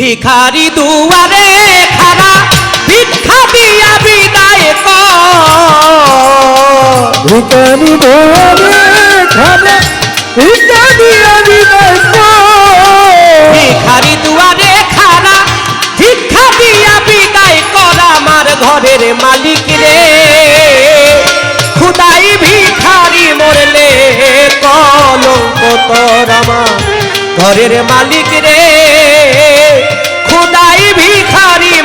ভিখারি দুয়ারে খারা ভিক্ষা দিয়া বিদায় কর। ভিকারি ধরে খানে ভিকারি আমি ভিখারি দুয়ারে খারা ভিক্ষা দিয়া বিদায় কর আমার ঘরের মালিক রে। খুদাই ভিখারি মরলে কলঙ্ক তোর আমার ঘরের মালিক রে।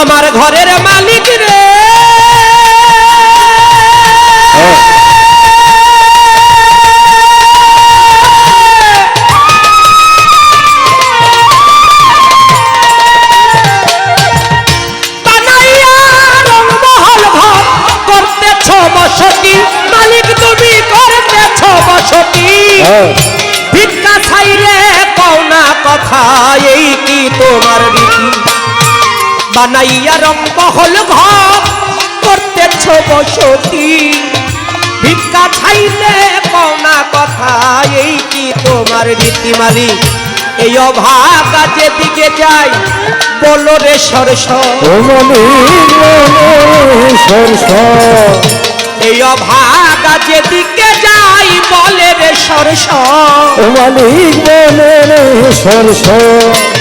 আমার ঘরের মালিক রে। বানাইয়া রং বহল ঘর করতেছ বসতি। ভিক্ষা খাইলে কওনা কথা এই কি তোমার রীতিমালি এই অভাগা যেদিকে যাই বলো রে সরস এই অভাগা যেদিকে যাই বলে রে সরস সরস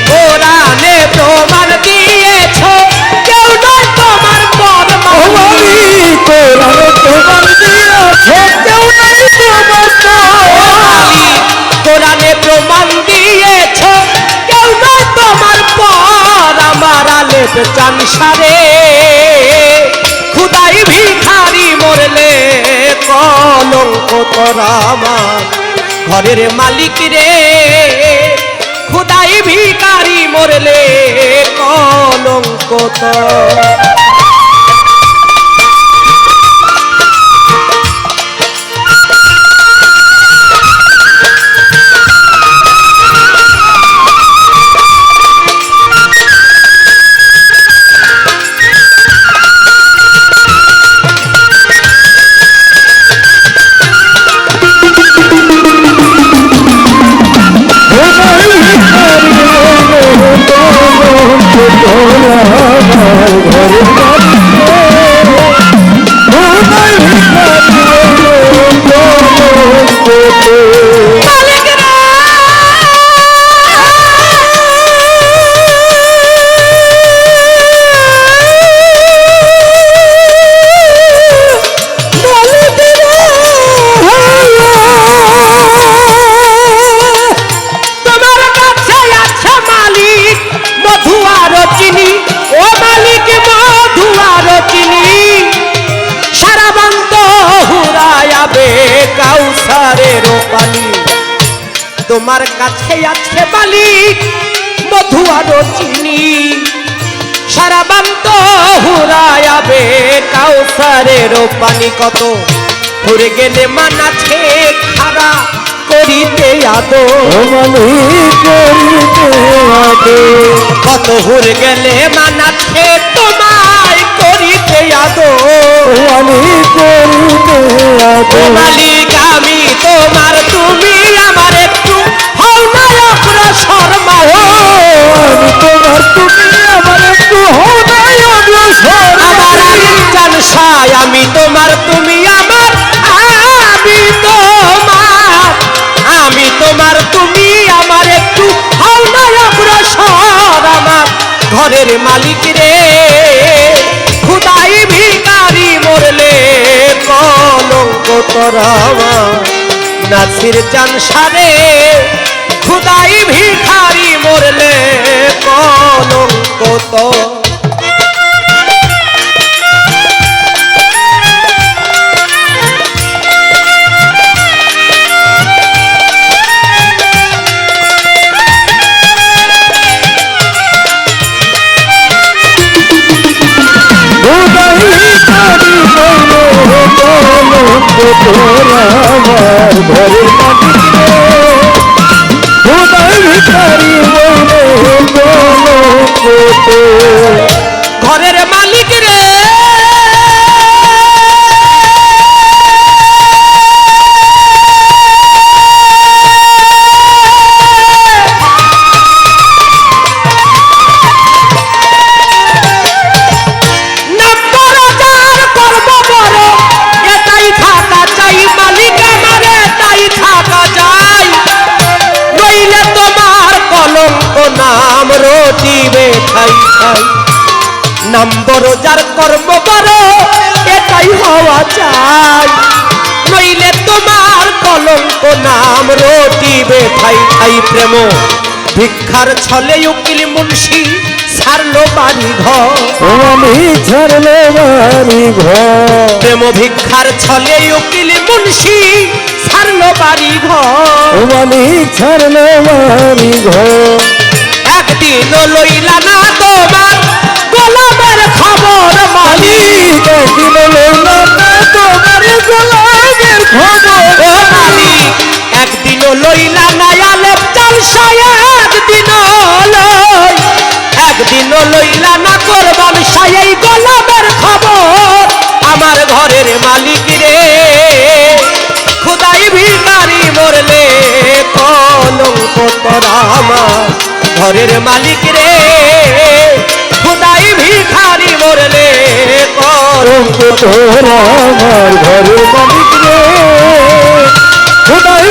আমার চান সারে। খুদাই ভিখারি মরলে কলঙ্ক আমার। ঘরের মালিক রে, খুদাই ভিখারি মরলে কলঙ্ক তোমার কাছে আছে মালিক মধু আর চিনি। সারা বান্ত হুরায়াবে কাউসারের পানি কত? ঘুরে গেলে মানাছে খারা করিতে আদো কত হুর গেলে মানাছে তোমায় করিতে আদো ও মালিক আমি ঘরের মালিক রে। খুদাই ভিকারি মরলে কলঙ্ক তরামা নাসির জানসারে খুদাই ভিখারি মরলে কলঙ্ক তো তোরা আমার ঘরের নম্বর যার কর্ম করো এটাই হওয়া চাই। নইলে তোমার কলঙ্ক নাম রটিবে খাই খাই প্রেম। ভিক্ষার ছলে উকিল মুন্সি সারলো বাড়ি ঘর। আমি ছাড়লে বাড়ি ঘর। প্রেম ভিক্ষার ছলে উকিল মুন্সি সারলো বাড়ি ঘর। মালিক ছাড়লে বাড়ি ঘর। একদিন লইলা না তোমার গোলামের খবর মালিক একদিন লইলাম তোমার গোলামের খবর মালিক একদিন লইলা না আলেপ জলসায় একদিন লই। একদিন লইলা না করবান সাই গোলামের খবর আমার ঘরের মালিক রে। খুদাই ভিখারি মরলে কলঙ্ক আমার ঘরের মালিক রে। ভিখারি মরলে কলঙ্ক কলঙ্ক আমার ঘরের মালিক রে। খোদাই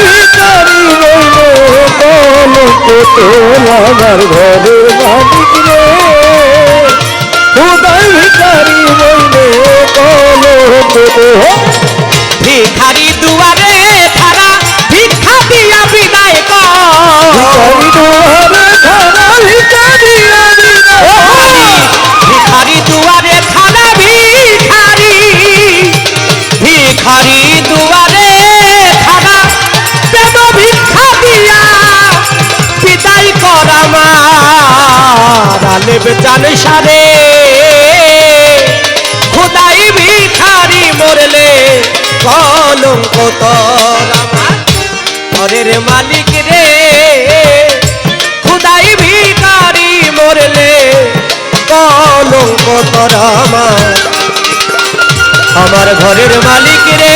কলঙ্ক তোরা আমার ঘরের মালিক রে। খোদাই কলঙ্ক তোরা ভিখারি আমার আলেব সারে। খোদাই ভিখারি মরলে কলঙ্ক তোর আমার। ঘরের মালিক রে, খুদাই ভিখারি মরলে কলঙ্ক তোর আমার। আমার ঘরের মালিক রে